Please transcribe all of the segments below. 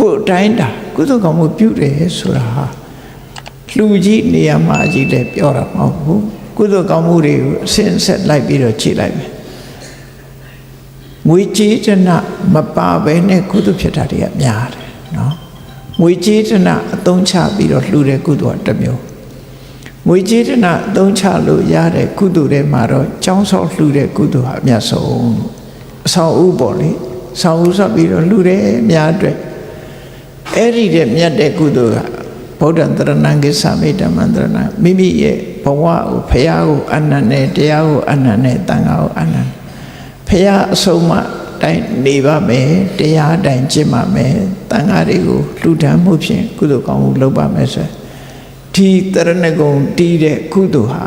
ကိုယ်အတိုင်းတာကုသိုလ်ကောင်းမှုပြုတယ်ဆိုတာဟာလူကြီးနေရာမှာကြီးလည်းပြောတာမဟုတ်ဘူးကုသိုလ်ကောင်းမှုတွေကိုအစဉ်အဆက်လိုက်ပြီးတော့ခြေလိုက်မယ်ငွေကြေးတနမပါဘဲနဲ့ကုသိုလ်ဖြစ်တာတွေကများတယ်နော်ငွေကြေးတနအသုံးချပြီးတော့လှူတဲ့ကုသိုလ်ကတစ်မျိုးငွေကြေးတနအသုံးချလို့ရတဲ့ကုသိုလ်တွေမှာတော့ចောင်းဆောက်လှူတဲ့ကုသိုလ်ဟာအမြတ်ဆုံးအဆောင်ဥပေါ့လေဆောင်ဥဆောက်ပြီးတော့လှူတယ်အများအတွက် အဲ့ဒီတဲ့မြတ်တဲ့ကုသိုလ်ကဗုဒ္ဓံတရဏံကိသမိဓမ္မံတရဏံမိမိရဲ့ဘဝကိုဖရာကိုအနန္တနဲ့တရားကိုအနန္တနဲ့တန်ခါကိုအနန္တဖရာအဆုံးမတိုင်းနေပါမယ်တရားတိုင်းကျင့်ပါမယ်တန်ခါတွေကိုလှူဒန်းမှုဖြင့်ကုသိုလ်ကောင်းမှုလုပ်ပါမယ်ဆိုဒီတရဏဂုံတီးတဲ့ကုသိုလ်ဟာ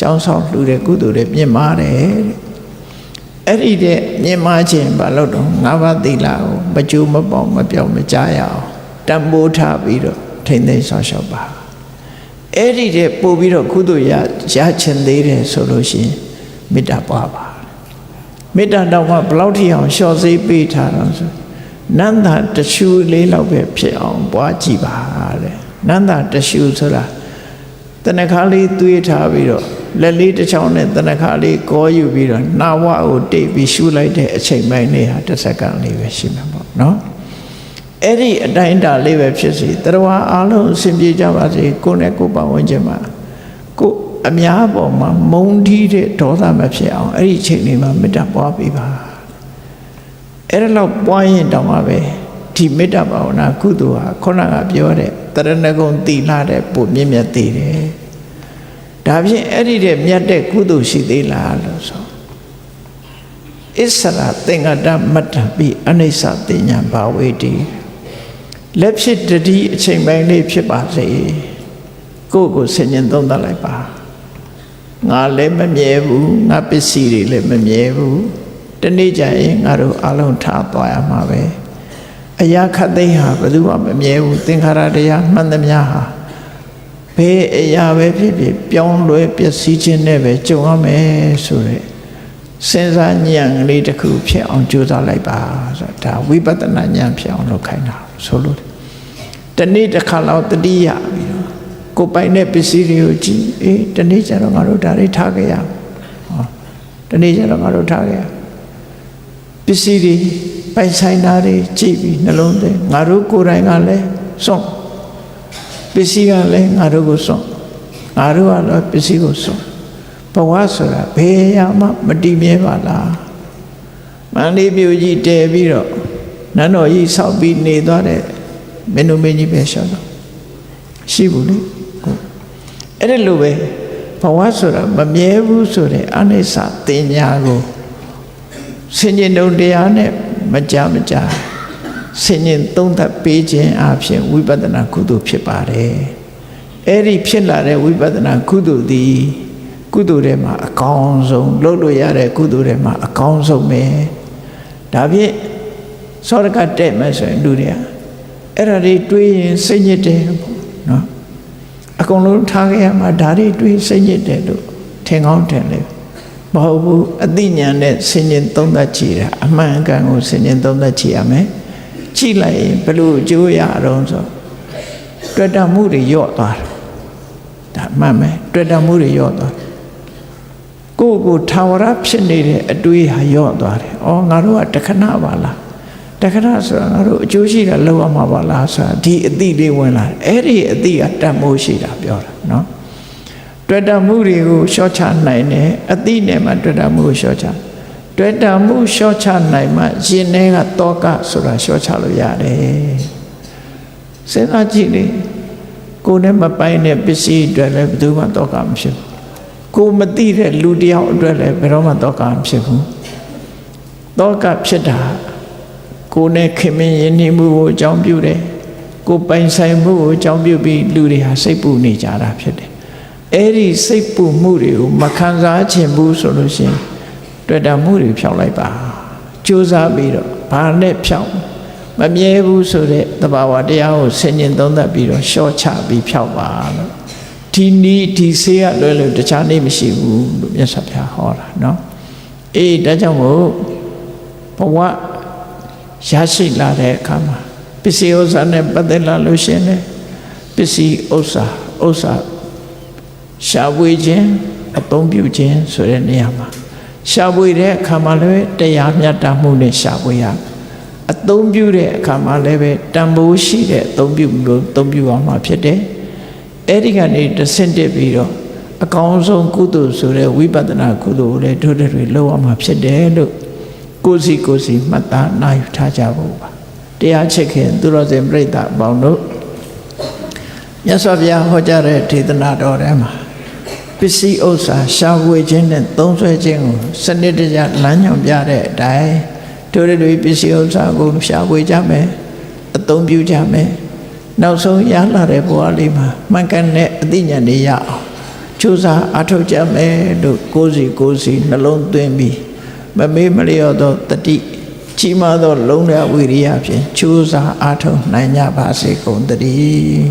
ကျောင်းဆောင်လှူတဲ့ကုသိုလ်တွေမြင့်မာတယ်တဲ့ အဲ့ဒီတဲ့မြင့်မာခြင်းဘာလို့တော့ငါးပါးသီလကိုမကြိုးမပေါက်မပြောင်းမကြားရအောင်တံပိုးထားပြီးတော့ထိမ့်သိမ်းဆောင်ရှောက်ပါအဲ့ဒီတဲ့ပို့ပြီးတော့ကုသိုလ်ရရချင်သေးတယ်ဆိုလို့ရှိရင်မေတ္တာပွားပါမေတ္တာတော့ကဘလောက်ထိအောင်လျှော့စေးပေးထားတော့ဆိုနန္တာတရှူလေးလောက်ပဲဖြစ်အောင်ပွားကြည့်ပါတဲ့နန္တာတရှူဆိုတာတဏခါလေးသွေးထားပြီးတော့ လက်လေးတစ်ချောင်းနဲ့တဏခါလေးကောယူပြီးတော့နာဝကိုတိတ်ပြီးရှူလိုက်တဲ့အချိန်ပိုင်းလေးဟာတစ်စက္ကန့်လေးပဲရှိမှာပေါ့နော်အဲ့ဒီအတိုင်းအတာလေးပဲဖြစ်စီတရားအားလုံးအစဉ်ပြေကြပါစေကိုယ်နဲ့ကိုယ်ပတ်ဝန်းကျင်မှာကိုယ်အများပေါ်မှာမုန်းတီးတဲ့ဒေါသမဖြစ်အောင်အဲ့ဒီအချိန်လေးမှာမေတ္တာပွားပေးပါအဲ့ဒါလောက်ပွားရင်တောင်မှပဲဒီမေတ္တာဘာဝနာကုသိုလ်ဟာခုနကပြောတဲ့တရဏဂုံတည်လာတဲ့ပုံမြင့်မြတ်သေးတယ် ဒါဖြင့်အဲ့ဒီတဲ့မြတ်တဲ့ကုသိုလ်ရှိသေးလားလို့ဆိုအစ္ဆရာသင်္ကတမတ္တပိအနိစ္စတင်ညာဘာဝေတိလက်ဖြစ်တတိအချိန်ပိုင်းလေးဖြစ်ပါစေကိုယ့်ကိုဆင်ញင်သုံးသပ်လိုက်ပါငါလည်းမမြဲဘူးငါပစ္စည်းတွေလည်းမမြဲဘူးတနေ့ကျရင်ငါတို့အလုံးထားသွားရမှာပဲအရာခတ်သိမ်းဟာဘယ်သူမှမမြဲဘူးသင်္ခါရတရားမှန်သမျှဟာ ဘယ်အရာပဲဖြစ်ဖြစ်ပြောင်းလဲပျက်စီးခြင်းနဲ့ပဲကြုံရမယ်ဆိုတဲ့စဉ်းစားဉာဏ်ကလေးတစ်ခုဖြစ်အောင်ကြိုးစားလိုက်ပါဆိုတာဒါဝိပဿနာဉာဏ်ဖြစ်အောင်လုပ်ခိုင်းတာဆိုလို့တနေ့တစ်ခါလောက်တတိယပြီးတော့ကိုယ်ပိုင်တဲ့ပစ္စည်းတွေကိုကြည့်အေးတနေ့ကျတော့ငါတို့ဒါတွေထားခဲ့ရဟောတနေ့ကျတော့ငါတို့ထားခဲ့ရပစ္စည်းတွေပိုင်ဆိုင်တာတွေကြည့်ပြီးနှလုံးသွင်းငါတို့ကိုယ်တိုင်ကလည်းစွန့် ပစ္စည်းကလည်းငါတို့ကိုစွန့်ငါတို့ကလည်းပစ္စည်းကိုစွန့်ဘဝဆိုတာဘယ်ရမှမတည်မြဲပါလားမန္တလေးမြို့ကြီးတည်ပြီးတော့နန်းတော်ကြီးဆောက်ပြီးနေသွားတဲ့မင်းတို့မင်းကြီးပဲရှောက်တော့ရှိဘူးလေကိုအဲ့ဒါလိုပဲဘဝဆိုတာမမြဲဘူးဆိုတဲ့အနိစ္စတင်ညာကိုဆင်ញင်တုံတရားနဲ့မကြမကြ ဆင်ញင်သုံးသပ်ပေးခြင်းအပြင်ဝိပဿနာကုသိုလ်ဖြစ်ပါတယ်အဲ့ဒီဖြစ်လာတဲ့ဝိပဿနာကုသိုလ်သည်ကုသိုလ်ထဲမှာအကောင်းဆုံးလုပ်လို့ရတဲ့ကုသိုလ်ထဲမှာအကောင်းဆုံးပဲဒါဖြင့်သောရကတဲ့မယ်ဆိုရင်လူတွေကအဲ့ဒါတွေတွေးရင်စိတ်ညစ်တယ်ပေါ့နော်အကုန်လုံးထားခဲ့ရမှာဒါတွေတွေးစိတ်ညစ်တယ်လို့ထင်ကောင်းထင်လေမဟုတ်ဘူးအသိဉာဏ်နဲ့ဆင်ញင်သုံးသပ်ကြည့်တာအမှန်အကန်ကိုဆင်ញင်သုံးသပ်ကြည့်ရမယ် ကြည့်လိုက်ရင်ဘလို့အကျိုးရအောင်ဆိုတွေ့တာမှုတွေညော့သွားတယ်ဒါမှန်မယ်တွေ့တာမှုတွေညော့သွားကိုယ့်ကိုထာဝရဖြစ်နေတဲ့အတွေးဟာညော့သွားတယ်။အော်ငါတို့ကတခဏပါလား။တခဏဆိုတာငါတို့အကျိုးရှိတာလောက်ရမှာပါလားဆိုတာဒီအတိလေးဝင်လာတယ်။အဲ့ဒီအတိကတတ်မိုးရှိတာပြောတာနော်။တွေ့တာမှုတွေကိုရှော့ချနိုင်တယ်။အတိနဲ့မှတွေ့တာမှုကိုရှော့ချ။တွေ့ တာမှုရှော့ချနိုင်မှရင်ထဲကတောကဆိုတာရှော့ချလို့ရတယ်။စဉ်းစားကြည့်လေကိုယ်နဲ့မပိုင်တဲ့ပစ္စည်းအတွက်လည်းဘယ်သူမှတောကမဖြစ်ဘူး။ကိုမသိတဲ့လူတယောက်အတွက်လည်းဘယ်တော့မှတောကမဖြစ်ဘူးတောကဖြစ်တာကိုနဲ့ခင်မင်းယဉ်နေမှုကိုအကြောင်းပြုတယ်ကိုပိုင်ဆိုင်မှုကိုအကြောင်းပြုပြီးလူတွေဟာစိတ်ပူနေကြတာဖြစ်တယ်အဲ့ဒီစိတ်ပူမှုတွေကိုမခံစားချင်ဘူးဆိုလို့ရှိရင် တွေ့တာမှုတွေဖြောက်လိုက်ပါကြိုးစားပြီးတော့ဘာနဲ့ဖြောက်မမြဲဘူးဆိုတဲ့တဘာဝတရားကိုဆင်ញင်သုံးသပ်ပြီးတော့ရှော့ချပြီးဖြောက်ပါလို့ဒီနီးဒီဆေးကလွဲလို့တခြားနေမရှိဘူးလို့မြတ်စွာဘုရားဟောတာเนาะအေးဒါကြောင့်မို့ဘဝရရှိလာတဲ့အခါမှာဘ စ္စည်းဥစ္စာနဲ့ပတ်သက်လာလို့ရှရင်လေပစ္စည်းဥစ္စာဥစ္စာရှားပွေခြင်းအသုံးပြုခြင်းဆိုတဲ့နေရာမှာ ရှားပွေတဲ့အခါမှာလည်းတရားမြတ်တာမှုနဲ့ရှားပွေရမယ်အသုံးပြုတဲ့အခါမှာလည်းပဲတန်ဖိုးရှိတဲ့အသုံးပြုလို့အသုံးပြုအောင်မှာဖြစ်တယ်အဲ့ဒီကနေတဆင့်တက်ပြီးတော့အကောင်းဆုံးကုသိုလ်ဆိုတဲ့ဝိပဿနာကုသိုလ်ကိုလည်းတို့တွေလောက်အောင်မှာဖြစ်တယ်လို့ကိုယ်စီကိုယ်စီမှတ်သားနိုင်ထားကြဖို့ပါတရားချစ်ခင်သူတော်စင်ပြိဿအပေါင်းတို့မြတ်စွာဘုရားဟောကြားတဲ့ဒေသနာတော်ထဲမှာ ပစ္စည်းဥစ္စာရှာဖွေခြင်းနဲ့သုံးဆွဲခြင်းကိုစနစ်တကျလမ်းညွှန်ပြတဲ့အတိုင်းတို့တွေပစ္စည်းဥစ္စာကိုရှာဖွေကြမယ်အသုံးပြုကြမယ်နောက်ဆုံးရလာတဲ့ဘဝလေးမှာမှန်ကန်တဲ့အသိဉာဏ်တွေရအောင်ကြိုးစားအထောက်ကြမယ်လို့ကိုယ်စီကိုယ်စီနှလုံးသွင်းပြီးမမေ့မလျော့သောတတိကြီးမားသော လုံးရဝိရိယဖြင့်ကြိုးစားအားထုတ်နိုင်ကြပါစေကုန်သတည်း